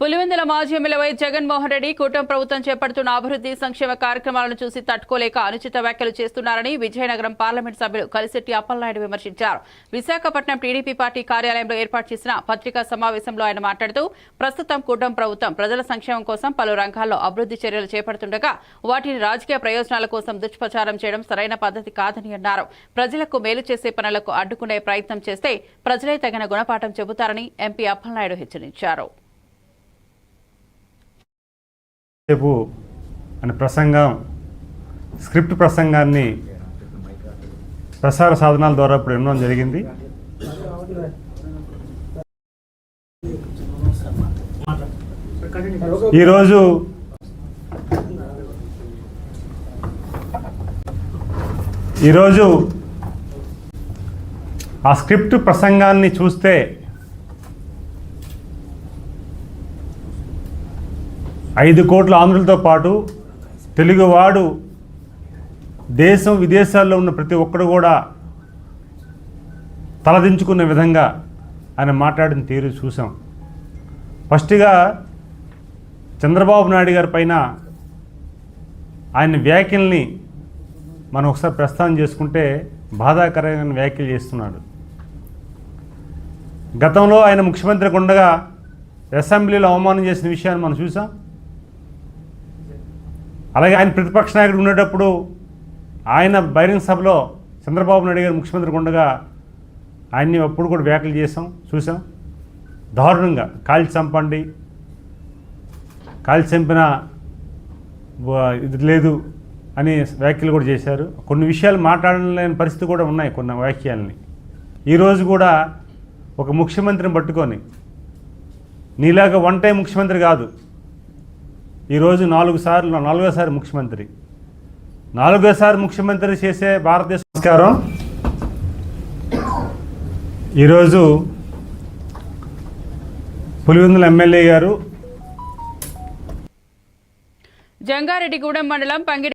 పులివెందుల మాజీ ఎమ్మెల్యే జగన్మోహన్ రెడ్డి కూటమి ప్రభుత్వం చేపడుతున్న అభివృద్ధి సంక్షేమ కార్యక్రమాలను చూసి తట్టుకోలేక అనుచిత వ్యాఖ్యలు చేస్తున్నారని విజయనగరం పార్లమెంట్ సభ్యులు కలిశెట్టి అప్పలనాయుడు విమర్శించారు. విశాఖపట్నం టీడీపీ పార్టీ కార్యాలయంలో ఏర్పాటు చేసిన పత్రికా సమావేశంలో ఆయన మాట్లాడుతూ ప్రస్తుతం కూటమి ప్రభుత్వం ప్రజల సంక్షేమం కోసం పలు రంగాల్లో అభివృద్ధి చర్యలు చేపడుతుండగా వాటిని రాజకీయ ప్రయోజనాల కోసం దుష్ప్రచారం చేయడం సరైన పద్ధతి కాదని అన్నారు. ప్రజలకు మేలు చేసే పనులకు అడ్డుకునే ప్రయత్నం చేస్తే ప్రజలే తగిన గుణపాఠం చెబుతారని ఎంపీ అప్పలనాయుడు హెచ్చరించారు. రేపు అనే ప్రసంగం స్క్రిప్ట్ ప్రసంగాన్ని ప్రసార సాధనాల ద్వారా ఇప్పుడు వినడం జరిగింది. ఈరోజు ఈరోజు ఆ స్క్రిప్ట్ ప్రసంగాన్ని చూస్తే ఐదు కోట్ల ఆంధ్రులతో పాటు తెలుగువాడు దేశం విదేశాల్లో ఉన్న ప్రతి ఒక్కడు కూడా తలదించుకున్న విధంగా ఆయన మాట్లాడిన తీరు చూసాం ఫస్ట్గా చంద్రబాబు నాయుడు గారి పైన ఆయన వ్యాఖ్యల్ని మనం ఒకసారి ప్రస్థానం చేసుకుంటే బాధాకరమైన వ్యాఖ్యలు చేస్తున్నాడు. గతంలో ఆయన ముఖ్యమంత్రి ఉండగా అసెంబ్లీలో అవమానం చేసిన విషయాన్ని మనం చూసాం అలాగే ఆయన ప్రతిపక్ష నాయకుడు ఉండేటప్పుడు ఆయన బహిరంగ సభలో చంద్రబాబు నాయుడు గారు ముఖ్యమంత్రి ఉండగా ఆయన్ని అప్పుడు కూడా వ్యాఖ్యలు చేసాం చూసాం దారుణంగా కాల్చి చంపండి. కాల్చి చంపిన ఇది లేదు అని వ్యాఖ్యలు కూడా చేశారు. కొన్ని విషయాలు మాట్లాడలేని పరిస్థితి కూడా ఉన్నాయి కొన్ని వ్యాఖ్యల్ని. ఈరోజు కూడా ఒక ముఖ్యమంత్రిని పట్టుకొని నీలాగా వన్ టైం ముఖ్యమంత్రి కాదు ఈరోజు నాలుగు సార్లు నాలుగోసారి ముఖ్యమంత్రి. నాలుగోసారి ముఖ్యమంత్రి చేసే భారతదేశ నమస్కారం ఈరోజు పులివెందుల ఎమ్మెల్యే గారు జంగారెడ్డిగూడెం మండలం పంగిడి